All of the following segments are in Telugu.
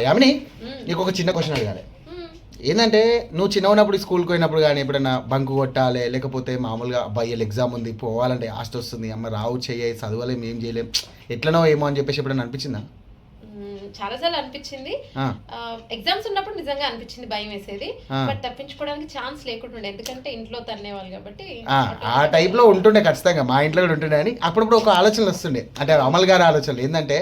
యామిని నీకు ఒక చిన్న క్వశ్చన్ అడగాలి. ఏంటంటే నువ్వు చిన్న ఉన్నప్పుడు స్కూల్కి పోయినప్పుడు కానీ ఎప్పుడైనా బంకు కొట్టాలి లేకపోతే మామూలుగా అబ్బాయి ఎగ్జామ్ ఉంది పోవాలంటే ఆస్ట్ వస్తుంది అమ్మ రావు చెయ్యి చదవలేం ఏం చేయలేం ఎట్లనో ఏమో అని చెప్పేసి ఎప్పుడైనా అనిపించిందా. చాలాసార్లు అనిపించింది. ఎగ్జామ్స్ ఉన్నప్పుడు నిజంగా అనిపించింది భయం వేసేది. బట్ తప్పించుకోవడానికి ఛాన్స్ లేకుండా ఎందుకంటే ఇంట్లో తన్నేవాళ్ళు కాబట్టి ఆ, ఆ టైప్లో ఉంటుండే ఖచ్చితంగా మా ఇంట్లో కూడా ఉంటుండే అని అప్పుడప్పుడు ఒక ఆలోచనలు వస్తుండే. అంటే అమల్ గారి ఆలోచనలు. ఏంటంటే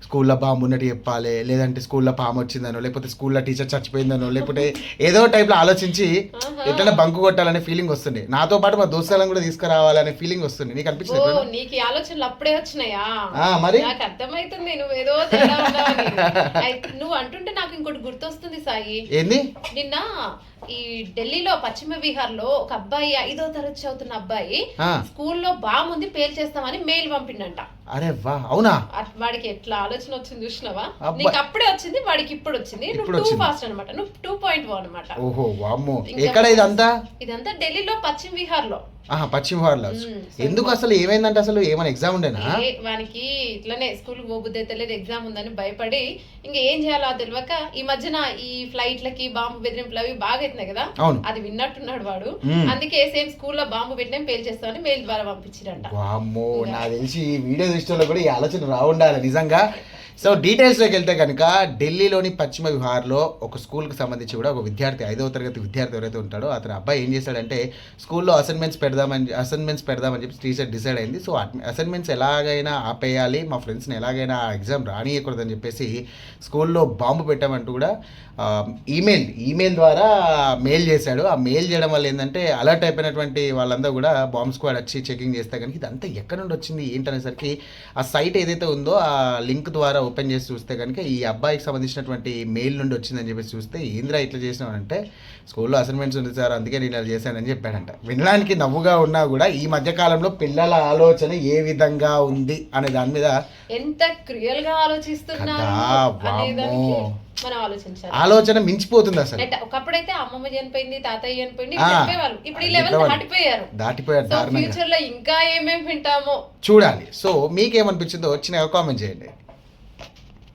స్కూల్లో బాంబు ఉన్నట్టు చెప్పాలి లేదంటే స్కూల్లో పాము వచ్చిందనో లేకపోతే స్కూల్లో టీచర్ చచ్చిపోయిందనో లేకపోతే ఏదో టైప్లో ఆలోచించి ఆహా. ఎట్లైనా బంకు కొట్టాలనే ఫీలింగ్ వస్తుండే నాతో పాటు మా దోస్తులను కూడా తీసుకురావాలనే ఫీలింగ్ వస్తుంది. నీకు అనిపించింది? నీకు ఆలోచనలు అప్పుడే వచ్చినాయా? ఆ, మరి? నాకు అర్థమైతుంది నువ్వు ఏదో నువ్వు అంటుంటే నాకు ఇంకోటి గుర్తొస్తుంది సాయి. ఏంది? నిన్న ఈ ఢిల్లీలో పశ్చిమ బీహార్లో ఒక అబ్బాయి ఐదో తరగతి చదువుతున్న అబ్బాయి స్కూల్లో బాగుంది పేల్చేస్తామని మెయిల్ పంపిండంట. అరే వా అవునా? వాడికి ఎట్లా ఆలోచన వచ్చింది చూసినావా. నీకు అప్పుడే వచ్చింది వాడికి ఇప్పుడు వచ్చింది. నువ్వు టూ. ఫాస్ట్ అనమాట నువ్వు టూ పాయింట్ వన్ అనమాట ఓహో వామ్మో. ఎక్కడ ఇదంతా? ఇదంతా ఢిల్లీలో పశ్చిమ బీహార్లో ఆహా పశ్చిమ మ్మ్. ఎందుకు అసలు ఏమైందంటే అసలు ఏమైనా ఎగ్జామ్ ఉండేనా? వానికి ఇట్లనే స్కూల్ పోబుద్ది అయితే లేదు ఎగ్జామ్ ఉందని భయపడి ఇంకా ఏం చేయాలో తెలియక ఈ మధ్యన ఈ ఫ్లైట్లకి బాంబు బెదిరింపులు అవి బాగా అవుతున్నాయి కదా? అది విన్నట్టున్నాడు వాడు. అందుకే సేమ్ స్కూల్లో బాంబు పెట్టినా పేల్ చేస్తామని మెయిల్ ద్వారా పంపించారంట. వామ్మో నాకు తెలిసి ఈ వీడియో దృష్టిలో కూడా ఈ ఆలోచన రావుండాలి నిజంగా. సో డీటెయిల్స్లోకి వెళ్తే కనుక ఢిల్లీలోని పశ్చిమ విహార్లో ఒక స్కూల్కి సంబంధించి కూడా ఒక విద్యార్థి ఐదవ తరగతి విద్యార్థి ఎవరైతే ఉంటాడో అతని అబ్బాయి ఏం చేశాడంటే స్కూల్లో అసైన్మెంట్స్ పెడదామని అసైన్మెంట్స్ పెడదామని చెప్పి టీచర్ డిసైడ్ అయింది. సో అసైన్మెంట్స్ ఎలాగైనా ఆపేయాలి మా ఫ్రెండ్స్ని ఎలాగైనా ఆ ఎగ్జామ్ రానియకూడదని చెప్పేసి స్కూల్లో బాంబు పెట్టామంటూ కూడా ఈమెయిల్ ఈమెయిల్ ద్వారా మెయిల్ చేశాడు. ఆ మెయిల్ చేయడం వల్ల ఏంటంటే అలర్ట్ అయిపోయినటువంటి వాళ్ళందరూ కూడా బాంబ్ స్క్వాడ్ వచ్చి చెకింగ్ చేస్తే కనుక ఇదంతా ఎక్కడ నుండి వచ్చింది ఏంటనేసరికి ఆ సైట్ ఏదైతే ఉందో ఆ లింక్ ద్వారా ఓపెన్ చేసి చూస్తే కనుక ఈ అబ్బాయికి సంబంధించినటువంటి మెయిల్ నుండి వచ్చిందని చెప్పేసి చూస్తే ఏంద్రా ఇట్లా చేసినావంటే స్కూల్లో అసైన్మెంట్స్ ఉంది సార్ అందుకే నేను ఇలా చేశానని చెప్పాడంట. వినడానికి నవ్వు నవ్వుగా ఉన్నా కూడా ఈ మధ్య కాలంలో పిల్లల ఆలోచన ఏ విధంగా ఉంది అనే దాని మీద ఎంత క్రియల్గా ఆలోచిస్తున్నారు. మనం ఆలోచించాలి ఆలోచన మించిపోతుంది అసలు ఒకప్పుడైతే అమ్మమ్మ చనిపోయింది తాతయ్య చనిపోయింది. చెప్పేవాళ్ళు ఇప్పుడు ఈ లెవెల్. దాటిపోయారు దాటిపోయారు ఫ్యూచర్లో ఇంకా ఏమేమి వింటామో చూడాలి సో మీకేమనిపించిందో వచ్చిన కామెంట్ చేయండి